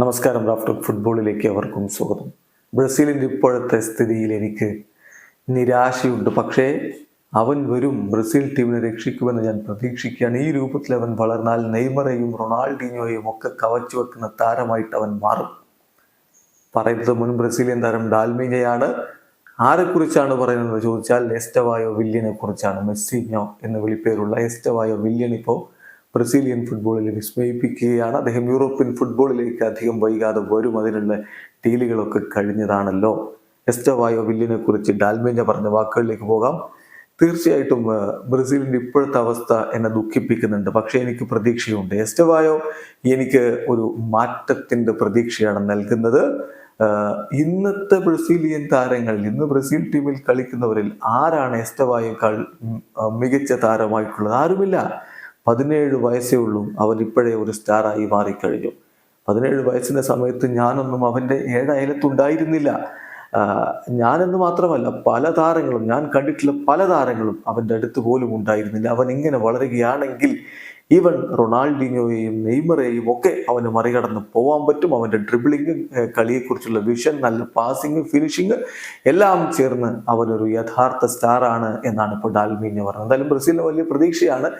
നമസ്കാരം റാഫ്റ്റർ ഫുട്ബോളിലേക്ക് അവർക്കും സ്വാഗതം. ബ്രസീലിന്റെ ഇപ്പോഴത്തെ സ്ഥിതിയിൽ എനിക്ക് നിരാശയുണ്ട്. പക്ഷേ അവൻ വരും. ബ്രസീൽ ടീമിനെ രക്ഷിക്കുമെന്ന് ഞാൻ പ്രതീക്ഷിക്കുകയാണ്. ഈ രൂപത്തിൽ അവൻ വളർന്നാൽ നെയ്മറയും റൊണാൾഡിനോയും ഒക്കെ കവച്ചു വെക്കുന്ന താരമായിട്ട് അവൻ മാറും. പറയുന്നത് മുൻ ബ്രസീലിയൻ താരം ഡാൽമീനയാണ് ആരെക്കുറിച്ചാണ് പറയുന്നത് ചോദിച്ചാൽ എസ്റ്റവായോ വില്യനെ കുറിച്ചാണ്. മെസ്സിഞ്ഞോ എന്ന് വിളിപ്പേരുള്ള എസ്റ്റവായോ വില്യൻ ഇപ്പോൾ ബ്രസീലിയൻ ഫുട്ബോളിൽ വിസ്മയിപ്പിക്കുകയാണ്. അദ്ദേഹം യൂറോപ്യൻ ഫുട്ബോളിലേക്ക് അധികം വൈകാതെ വരും. അതിനുള്ള ഡീലുകളൊക്കെ കഴിഞ്ഞതാണല്ലോ. എസ്റ്റവായോ വില്ലിനെ കുറിച്ച് ഡാൽമേഞ്ഞ പറഞ്ഞ വാക്കുകളിലേക്ക് പോകാം. തീർച്ചയായിട്ടും ബ്രസീലിന്റെ ഇപ്പോഴത്തെ അവസ്ഥ എന്നെ ദുഃഖിപ്പിക്കുന്നുണ്ട്. പക്ഷേ എനിക്ക് പ്രതീക്ഷയുണ്ട്. എസ്റ്റവായോ എനിക്ക് ഒരു മാറ്റത്തിന്റെ പ്രതീക്ഷയാണ് നൽകുന്നത്. ഇന്നത്തെ ബ്രസീലിയൻ താരങ്ങളിൽ ഇന്ന് ബ്രസീൽ ടീമിൽ കളിക്കുന്നവരിൽ ആരാണ് എസ്റ്റവായേക്കാൾ മികച്ച താരമായിട്ടുള്ളത്? ആരുമില്ല. പതിനേഴ് വയസ്സേ ഉള്ളൂ. അവൻ ഇപ്പോഴേ ഒരു സ്റ്റാറായി മാറിക്കഴിഞ്ഞു. പതിനേഴ് വയസ്സിന്റെ സമയത്ത് ഞാനൊന്നും അവന്റെ ആഹ് ഞാനെന്ന് മാത്രമല്ല പല താരങ്ങളും ഞാൻ കണ്ടിട്ടുള്ള പല താരങ്ങളും അവന്റെ അടുത്ത് പോലും ഉണ്ടായിരുന്നില്ല. അവൻ ഇങ്ങനെ വളരുകയാണെങ്കിൽ ഈവൻ റൊണാൾഡിനോയെയും നെയ്മറേയും ഒക്കെ അവന് മറികടന്ന് പോകാൻ പറ്റും. അവന്റെ ഡ്രിബിളിങ് കളിയെക്കുറിച്ചുള്ള വിഷൻ നല്ല പാസിങ് ഫിനിഷിങ് എല്ലാം ചേർന്ന് അവനൊരു യഥാർത്ഥ സ്റ്റാറാണ് എന്നാണ് ഇപ്പോൾ ഡാൽമീഞ്ഞ പറഞ്ഞത്. എന്തായാലും ബ്രസീലിന് വലിയ പ്രതീക്ഷയാണ്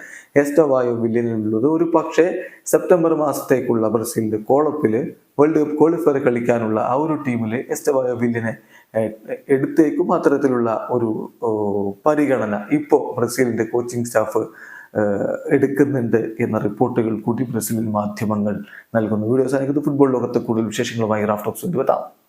എസ്റ്റവായോ വില്യനിലുള്ളത് ഒരു പക്ഷേ സെപ്റ്റംബർ മാസത്തേക്കുള്ള ബ്രസീലിന്റെ കോളപ്പിൽ വേൾഡ് കപ്പ് ക്വാളിഫയർ കളിക്കാനുള്ള ആ ഒരു ടീമിൽ എസ്റ്റവായോ വില്യനെ എടുത്തേക്കും. അത്തരത്തിലുള്ള ഒരു പരിഗണന ഇപ്പോൾ ബ്രസീലിന്റെ കോച്ചിങ് സ്റ്റാഫ് എടുക്കുന്നുണ്ട് എന്ന റിപ്പോർട്ടുകൾ കൂടി ബ്രസീലിൽ മാധ്യമങ്ങൾ നൽകുന്നു. വീഡിയോ സാധിക്കുന്നത് ഫുട്ബോൾ ലോകത്തെ കൂടുതൽ വിശേഷങ്ങളുമായി റാഫ്റ്റോക്സ് എത്താം